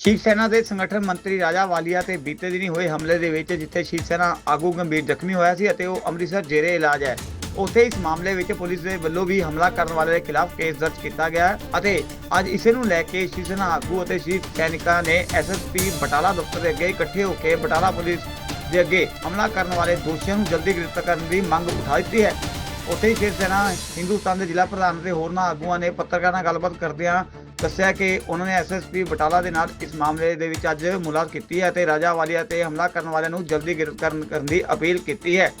ਸ਼ਿਵ ਸੈਨਾ ਦੇ ਸੰਗਠਨ ਮੰਤਰੀ ਰਾਜਾ ਵਾਲੀਆ ਤੇ ਬੀਤੇ ਦਿਨੀ ਹੋਏ ਹਮਲੇ ਦੇ ਵਿੱਚ ਜਿੱਥੇ ਸ਼ਿਵ ਸੈਨਾ ਆਗੂ ਗੰਭੀਰ ਜ਼ਖਮੀ ਹੋਇਆ ਸੀ ਅਤੇ ਉਹ ਅੰਮ੍ਰਿਤਸਰ ਜੇਰੇ ਇਲਾਜ ਹੈ। ਉੱਥੇ ਇਸ ਮਾਮਲੇ ਵਿੱਚ ਪੁਲਿਸ ਦੇ ਵੱਲੋਂ ਵੀ ਹਮਲਾ ਕਰਨ ਵਾਲੇ ਦੇ ਖਿਲਾਫ ਕੇਸ ਦਰਜ ਕੀਤਾ ਗਿਆ ਹੈ ਅਤੇ ਅੱਜ ਇਸੇ ਨੂੰ ਲੈ ਕੇ ਸ਼ਿਵ ਸੈਨਾ ਆਗੂ ਅਤੇ ਸ਼ਿਵ ਸੈਨਿਕਾਂ ਨੇ ਐਸਐਸਪੀ ਬਟਾਲਾ ਦਫ਼ਤਰ ਦੇ ਅੱਗੇ ਇਕੱਠੇ ਹੋ ਕੇ ਬਟਾਲਾ ਪੁਲਿਸ ਦੇ ਅੱਗੇ ਹਮਲਾ ਕਰਨ ਵਾਲੇ ਦੋਸ਼ੀਆਂ ਨੂੰ ਜਲਦੀ ਗ੍ਰਿਫਤਾਰ ਕਰਨ ਦੀ ਮੰਗ ਉਠਾ ਦਿੱਤੀ ਹੈ। ਉੱਥੇ ਹੀ ਸ਼ਿਵ ਸੈਨਾ ਹਿੰਦੁਸਤਾਨ ਦੇ ਜ਼ਿਲ੍ਹਾ ਪ੍ਰਧਾਨ ਤੇ ਹੋਰਨਾਂ ਆਗੂਆਂ ਨੇ ਪੱਤਰਕਾਰਾਂ ਨਾਲ ਗੱਲਬਾਤ ਕਰਦਿਆਂ ਦੱਸਿਆ ਕਿ ਉਹਨਾਂ ਨੇ ਐਸਐਸਪੀ ਬਟਾਲਾ ਦੇ ਨਾਲ ਇਸ ਮਾਮਲੇ ਦੇ ਵਿੱਚ ਅੱਜ ਮੁਲਾਕਾਤ ਕੀਤੀ ਹੈ ਤੇ ਰਾਜਾ ਵਾਲੀਆ ਤੇ ਹਮਲਾ ਕਰਨ ਵਾਲਿਆਂ ਨੂੰ ਜਲਦੀ ਗ੍ਰਿਫਤਾਰ ਕਰਨ ਦੀ ਅਪੀਲ ਕੀਤੀ ਹੈ।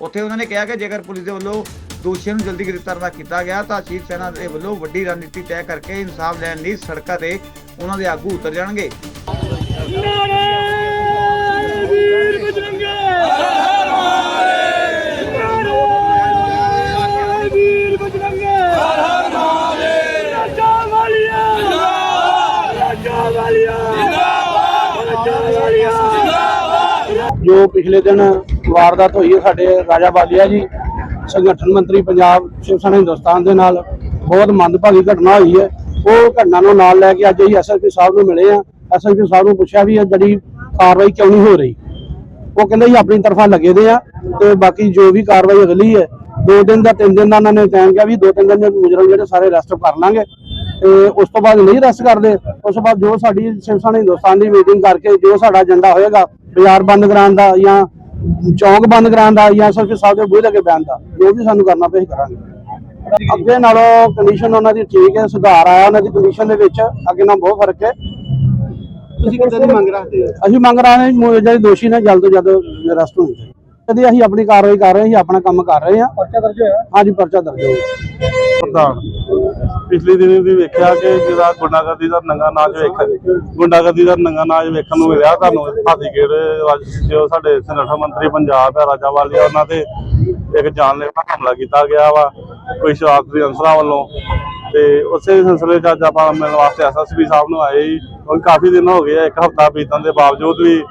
ਉੱਥੇ ਉਹਨਾਂ ਨੇ ਕਿਹਾ ਕਿ ਜੇਕਰ ਪੁਲਿਸ ਦੇ ਵੱਲੋਂ ਦੋਸ਼ੀਆਂ ਨੂੰ ਜਲਦੀ ਗ੍ਰਿਫਤਾਰ ਨਾ ਕੀਤਾ ਗਿਆ ਤਾਂ ਸ਼ਿਵ ਸੈਨਾ ਦੇ ਵੱਲੋਂ ਵੱਡੀ ਰਣਨੀਤੀ ਤੈਅ ਕਰਕੇ ਇਨਸਾਫ ਲੈਣ ਲਈ ਸੜਕਾਂ ਤੇ ਉਹਨਾਂ ਦੇ ਆਗੂ ਉਤਰ ਜਾਣਗੇ। ਨਾਰੇ ਵੀਰ ਬਜਰੰਗੇ ਨਾਰੇ ਵੀਰ ਬਜਰੰਗੇ ਹਰ ਹਰ ਮਹਾਦੇਵ ਰਾਜਾ ਵਾਲੀਆ ਰਾਜਾ ਵਾਲੀਆ ਰਾਜਾ ਵਾਲੀਆ ਜੋ ਪਿਛਲੇ ਦਿਨ ਵਾਰਦਾਤ ਹੋਈ ਹੈ ਸਾਡੇ ਰਾਜਾ ਬਾਲੀਆ ਜੀ, ਸੰਗਠਨ ਮੰਤਰੀ ਪੰਜਾਬ ਸ਼ਿਵ ਸੈਨਾ ਹਿੰਦੁਸਤਾਨ ਦੇ ਨਾਲ, ਬਹੁਤ ਮੰਦਭਾਗੀ ਘਟਨਾ ਹੋਈ ਹੈ। ਉਹ ਘਟਨਾ ਨੂੰ ਨਾਲ ਲੈ ਕੇ ਅੱਜ ਅਸੀਂ ਐਸਐਸਪੀ ਸਾਹਿਬ ਨੂੰ ਮਿਲੇ ਆ ਐਸਐਸਪੀ ਸਾਹਿਬ ਨੂੰ ਪੁੱਛਿਆ ਵੀ ਇਹ ਜਿਹੜੀ ਕਾਰਵਾਈ ਕਿਉਂ ਨਹੀਂ ਹੋ ਰਹੀ। ਉਹ ਕਹਿੰਦੇ ਜੀ, ਆਪਣੀ ਤਰਫਾ ਲੱਗੇ ਦੇ ਆ ਤੇ ਬਾਕੀ ਜੋ ਵੀ ਕਾਰਵਾਈ ਅਗਲੀ ਹੈ, ਦੋ ਦਿਨ ਦਾ, ਤਿੰਨ ਦਿਨ ਦਾ ਉਹਨਾਂ ਨੇ ਟਾਈਮ ਕਿਹਾ ਵੀ ਦੋ ਤਿੰਨ ਦਿਨ ਦੇ ਮੁਜਰਮ ਜਿਹੜੇ ਸਾਰੇ ਅਰੈਸਟ ਕਰ ਲਾਂਗੇ। ਤੇ ਉਸ ਤੋਂ ਬਾਅਦ ਨਹੀਂ ਅਰੈਸਟ ਕਰਦੇ ਉਸ ਤੋਂ ਬਾਅਦ ਜੋ ਸਾਡੀ ਸ਼ਿਵ ਸੈਨਾ ਹਿੰਦੁਸਤਾਨ ਦੀ ਮੀਟਿੰਗ ਕਰਕੇ ਜੋ ਸਾਡਾ ਏਜੰਡਾ ਹੋਏਗਾ ਬਾਜ਼ਾਰ ਬੰਦ ਕਰਾਉਣ ਦਾ ਜਾਂ ਚੌਂਕ ਬੰਦ ਕਰਾਉਣ ਦਾ ਜਾਂ ਸਰਕਾਰ ਸਾਹਿਬ ਦੇ ਬੂਹੇ ਲੱਗੇ ਬੈਣ ਦਾ ਜੋ ਵੀ ਸਾਨੂੰ ਕਰਨਾ ਪਏ ਕਰਾਂਗੇ। ਅੱਗੇ ਨਾਲੋਂ ਕੰਡੀਸ਼ਨ ਉਹਨਾਂ ਦੀ ਠੀਕ ਹੈ ਸੁਧਾਰ ਆਇਆ ਉਹਨਾਂ ਦੀ ਕੰਡੀਸ਼ਨ ਦੇ ਵਿੱਚ ਅੱਗੇ ਨਾਲ ਬਹੁਤ ਫ਼ਰਕ ਹੈ। ਤੁਸੀਂ ਕਿੱਦਾਂ ਦੀ ਮੰਗ ਰੱਖਦੇ ਹੋ? ਅਸੀਂ ਮੰਗ ਰਹੇ ਹਾਂ ਜਿਹੜੇ ਦੋਸ਼ੀ ਨੇ ਜਲਦ ਤੋਂ ਜਲਦ ਅਰੈਸਟ ਹੋਣ। ਕਦੀ ਅਸੀਂ ਆਪਣੀ ਕਾਰਵਾਈ ਕਰ ਰਹੇ ਹਾਂ ਅਸੀਂ ਆਪਣਾ ਕੰਮ ਕਰ ਰਹੇ ਹਾਂ। ਪਰਚਾ ਦਰਜ ਹੋਇਆ? ਹਾਂਜੀ ਪਰਚਾ ਦਰਜ ਹੋਇਆ। ਪ੍ਰਧਾਨ ਪਿਛਲੇ ਦਿਨੀ ਵੀ ਵੇਖਿਆ ਕਿ ਜਿਹੜਾ ਗੁੰਡਾਗਰਦੀ ਦਾ ਨੰਗਾ ਨਾਚ ਵੇਖ ਗੁੰਡਾਗਰਦੀ ਦਾ ਨੰਗਾ ਨਾਚ ਵੇਖਣ ਨੂੰ ਮਿਲਿਆ ਤੁਹਾਨੂੰ ਹਾਦੀਗੇੜ ਜੋ ਸਾਡੇ ਸੰਗਠਨ ਮੰਤਰੀ ਪੰਜਾਬ ਹੈ ਰਾਜਾ ਵਾਲੀਆ ਉਹਨਾਂ ਤੇ ਇੱਕ ਜਾਨਲੇਵਾ ਹਮਲਾ ਕੀਤਾ ਗਿਆ ਵਾ ਕੋਈ ਸ਼ਰਾਰਤੀ ਅਨਸਰਾਂ ਵੱਲੋਂ। ਤੇ ਉਸੇ ਸਿਲਸਿਲੇ 'ਚ ਅੱਜ ਆਪਾਂ ਮਿਲਣ ਵਾਸਤੇ ਐਸਐਸਪੀ ਸਾਹਿਬ ਨੂੰ ਆਏ ਸੀ। ਕਿਉਂਕਿ ਕਾਫੀ ਦਿਨ ਹੋ ਗਏ ਇੱਕ ਹਫਤਾ ਬੀਤਣ ਦੇ ਬਾਵਜੂਦ ਵੀ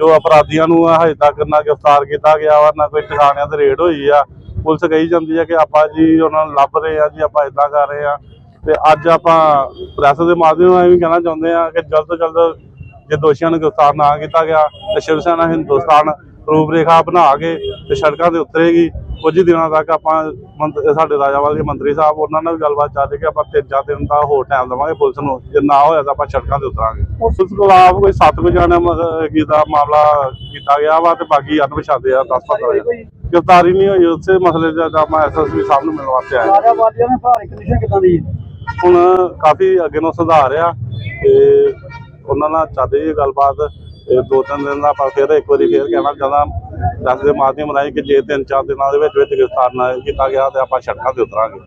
ਜੋ ਅਪਰਾਧੀਆਂ ਨੂੰ ਹਜੇ ਤੱਕ ਨਾ ਗ੍ਰਿਫਤਾਰ ਕੀਤਾ ਗਿਆ ਵਾ, ਨਾ ਕੋਈ ਟਿਕਾਣਿਆਂ ਤੇ ਰੇਡ ਹੋਈ ਆ। ਪੁਲਿਸ ਕਹੀ ਜਾਂਦੀ ਹੈ ਕਿ ਆਪਾਂ ਜੀ ਉਹਨਾਂ ਨੂੰ ਲੱਭ ਰਹੇ ਆ ਜੀ, ਆਪਾਂ ਇਦਾਂ ਕਰ ਰਹੇ ਆ। ਤੇ ਅੱਜ ਆਪਾਂ ਪ੍ਰੈਸ ਦੇ ਮਾਧਿਅਮ ਨਾਲ ਵੀ ਕਹਿਣਾ ਚਾਹੁੰਦੇ ਆ ਕਿ ਜਲਦ ਤੋਂ ਜਲਦ ਜੇ ਦੋਸ਼ੀਆਂ ਨੂੰ ਗ੍ਰਿਫਤਾਰ ਨਾ ਕੀਤਾ ਗਿਆ, ਤੇ ਸ਼ਿਵ ਸੈਨਾ ਹਿੰਦੁਸਤਾਨ ਰੂਪਰੇਖਾ ਬਣਾ ਕੇ ਤੇ ਸੜਕਾਂ ਤੇ ਉਤਰੇਗੀ। ਕੁਝ ਹੀ ਦਿਨਾਂ ਤੱਕ ਆਪਾਂ ਸਾਡੇ ਰਾਜਾਵਾਲ ਦੇ ਮੰਤਰੀ ਸਾਹਿਬ ਉਹਨਾਂ ਨਾਲ ਵੀ ਗੱਲਬਾਤ ਚੱਲ ਰਹੀ ਕਿ ਆਪਾਂ ਤਿੰਨ ਚਾਰ ਦਿਨ ਦਾ ਹੋਰ ਟਾਈਮ ਦੇਵਾਂਗੇ ਪੁਲਿਸ ਨੂੰ। ਜੇ ਨਾ ਹੋਇਆ ਤਾਂ ਆਪਾਂ ਸੜਕਾਂ ਤੇ ਉਤਰਾਂਗੇ। ਪੁਲਿਸ ਖਿਲਾਫ ਕੋਈ ਸੱਤ ਕੁ ਜਾਣੇ ਕੀ ਦਾ ਮਾਮਲਾ ਕੀਤਾ ਗਿਆ ਵਾ ਤੇ ਬਾਕੀ ਅਣਪਛਾਤੇ ਆ 10 15 ਜਣੇ। ਗ੍ਰਿਫਤਾਰੀ ਨਹੀਂ ਹੋਈ ਉਸੇ ਮਸਲੇ ਦਾ ਮੈਂ ਐਸਐਸਪੀ ਸਾਹਿਬ ਨੂੰ ਮਿਲਣ ਵਾਸਤੇ ਆਇਆ ਰਾਜਾ ਬਾਲੀਆ ਨੇ ਭਾਰੀ ਕੰਡੀਸ਼ਨ ਕਿਦਾਂ ਦੀ? ਹੈ ਹੁਣ ਕਾਫੀ ਅੱਗੇ ਨੂੰ ਸੁਧਾਰ ਆ ਤੇ ਉਹਨਾਂ ਨਾਲ ਚੱਲਦੀ ਹੈ ਗੱਲਬਾਤ। ਤੇ ਦੋ ਤਿੰਨ ਦਿਨ ਦਾ ਆਪਾਂ ਫਿਰ ਇੱਕ ਵਾਰੀ ਫਿਰ ਕਹਿਣਾ ਚਾਹੁੰਦਾ ਦੱਸ ਦੇ ਮਾਧਿਅਮ ਰਾਹੀਂ ਕਿ ਜੇ ਤਿੰਨ ਚਾਰ ਦਿਨਾਂ ਦੇ ਵਿੱਚ ਵਿੱਚ ਗ੍ਰਿਫਤਾਰ ਨਾ ਕੀਤਾ ਗਿਆ ਤੇ ਆਪਾਂ ਸੜਕਾਂ ਤੇ ਉਤਰਾਂਗੇ।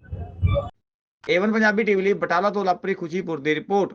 ਏਵਨ ਪੰਜਾਬੀ ਟੀਵੀ ਲਈ ਬਟਾਲਾ ਤੋਂ ਲਵਪ੍ਰੀਤ ਖੁਸ਼ੀਪੁਰ ਦੀ ਰਿਪੋਰਟ।